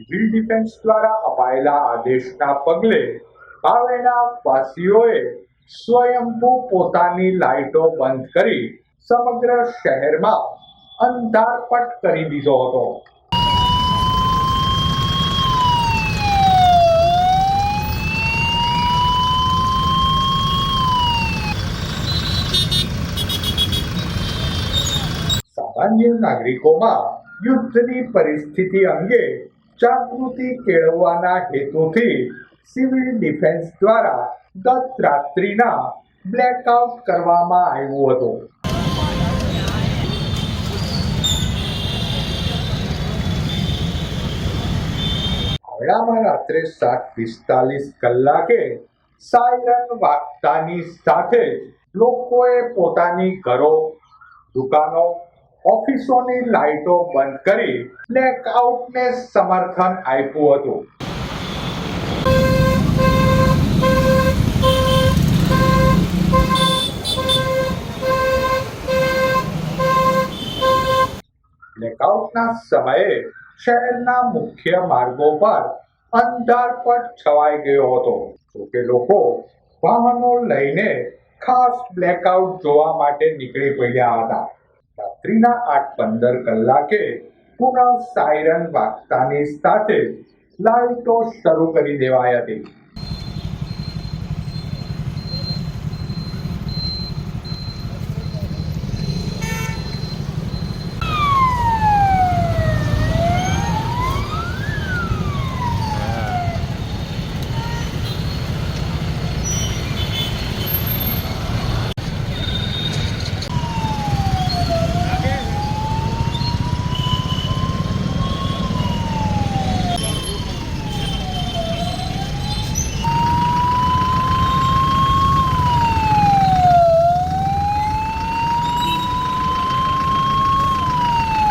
Civil defence દ્વારા અપાયેલા આદેશના પગલે આવેલા વાસીઓએ સ્વયંભૂ પોતાની લાઇટો બંધ કરી સમગ્ર શહેરમાં અંધારપટ કરી દીધો હતો. સામાન્ય નાગરિકોમાં યુદ્ધની પરિસ્થિતિ અંગે જાગૃતિ કેળવવાના હેતુથી સિવિલ ડિફેન્સ દ્વારા ગત રાત્રિના બ્લેકઆઉટ કરવામાં આવ્યું હતું. હાવડામાં રાત્રે સાત પિસ્તાલીસ કલાકે સાયરન વાગતાની સાથે જ લોકોએ પોતાની ઘરો, દુકાનો ઓફિસોની લાઇટો બંધ કરી બ્લેકઆઉટને સમર્થન આપ્યું હતું. બ્લેકઆઉટના સમયે શહેરના મુખ્ય માર્ગો પર અંધારપટ છવાઈ ગયો હતો. જોકે લોકો વાહનો લઈને ખાસ બ્લેકઆઉટ જોવા માટે નીકળી પડ્યા હતા. રાત્રિના આઠ પંદર કલાકે પુનઃ સાયરન વાગતાની સાથે લાઇટો શરૂ કરી દેવાઈ હતી.